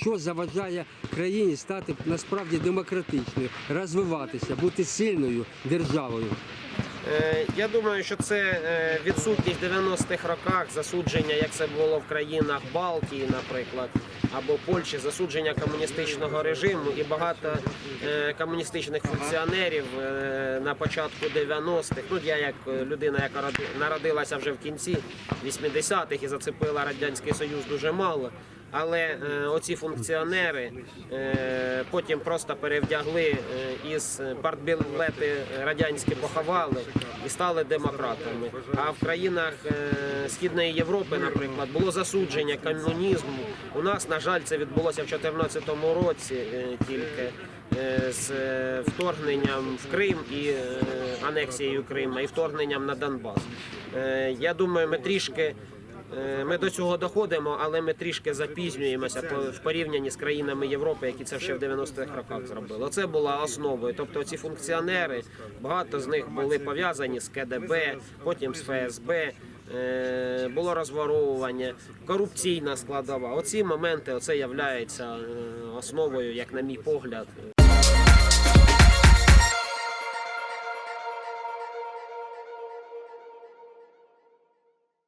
що заважає країні стати насправді демократичною, розвиватися, бути сильною державою. Е, Я думаю, що це е, відсутність в 90-х роках засудження, як це було в країнах Балтії, наприклад, або Польщі, засудження комуністичного режиму і багато е, комуністичних функціонерів на початку 90-х. Ну, я як людина, яка роди- народилася вже в кінці 80-х і зацепила Радянський Союз дуже мало. Але е, оці функціонери е, потім просто перевдягли е, із партбілети радянські поховали і стали демократами. А в країнах Східної Європи, наприклад, було засудження комунізму. У нас, на жаль, це відбулося в 2014 році тільки з вторгненням в Крим і анексією Криму, і вторгненням на Донбас. Я думаю, ми трішки. Е, Ми до цього доходимо, але ми трішки запізнюємося в порівнянні з країнами Європи, які це ще в 90-х роках зробили. Оце була основою. Тобто ці функціонери, багато з них були пов'язані з КДБ, потім з ФСБ. е, Було розворовування, корупційна складова. Оці моменти оце являється е, основою, як на мій погляд.